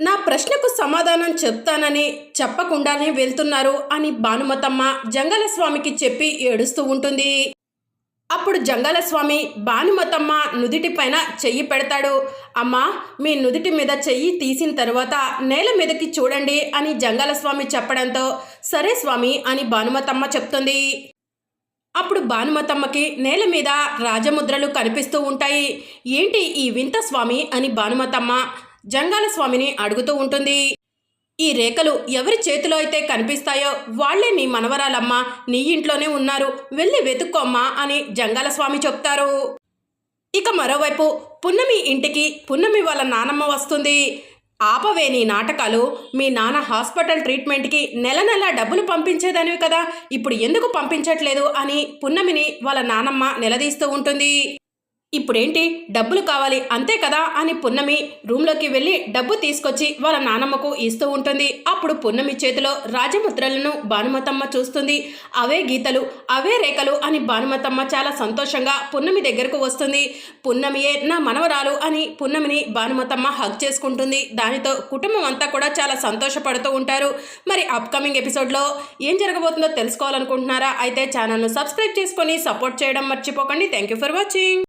నా ప్రశ్నకు సమాధానం చెప్తానని చెప్పకుండానే వెళ్తున్నారు అని భానుమతమ్మ జంగలస్వామికి చెప్పి ఏడుస్తూ ఉంటుంది. అప్పుడు జంగలస్వామి భానుమతమ్మ నుదిటి పైన చెయ్యి పెడతాడు. అమ్మా మీ నుదిటి మీద చెయ్యి తీసిన తర్వాత నేల మీదకి చూడండి అని జంగలస్వామి చెప్పడంతో సరే స్వామి అని భానుమతమ్మ చెప్తుంది. అప్పుడు భానుమతమ్మకి నేల మీద రాజముద్రలు కనిపిస్తూ ఉంటాయి. ఏంటి ఈ వింత స్వామి అని భానుమతమ్మ జంగాల స్వామిని అడుగుతూ ఉంటుంది. ఈ రేఖలు ఎవరి చేతిలో అయితే కనిపిస్తాయో వాళ్ళే నీ మనవరాలమ్మ నీ ఇంట్లోనే ఉన్నారు. వెళ్ళి వెతుక్కోమ్మా అని జంగాల స్వామి చెప్తారు. ఇక మరోవైపు పున్నమి ఇంటికి పున్నమి వాళ్ళ నానమ్మ వస్తుంది. ఆపవే నీ నాటకాలు. మీ నాన్న హాస్పిటల్ ట్రీట్మెంట్కి నెల నెల డబ్బులు పంపించేదానివి కదా. ఇప్పుడు ఎందుకు పంపించట్లేదు అని పున్నమిని వాళ్ళ నానమ్మ నిలదీస్తూ ఉంటుంది. ఇప్పుడేంటి? డబ్బులు కావాలి అంతే కదా? అని పున్నమి రూమ్లోకి వెళ్ళి డబ్బు తీసుకొచ్చి వాళ్ళ నానమ్మకు ఇస్తూ ఉంటుంది. అప్పుడు పున్నమి చేతిలో రాజముద్రలను భానుమతమ్మ చూస్తుంది. అవే గీతలు అవే రేఖలు అని భానుమతమ్మ చాలా సంతోషంగా పున్నమి దగ్గరకు వస్తుంది. పున్నమియే నా మనవరాలు అని పున్నమిని భానుమతమ్మ హగ్ చేసుకుంటుంది. దానితో కుటుంబం అంతా కూడా చాలా సంతోషపడుతూ ఉంటారు. మరి అప్కమింగ్ ఎపిసోడ్లో ఏం జరగబోతుందో తెలుసుకోవాలనుకుంటున్నారా? అయితే ఛానల్ను సబ్స్క్రైబ్ చేసుకొని సపోర్ట్ చేయడం మర్చిపోకండి. Thank you for watching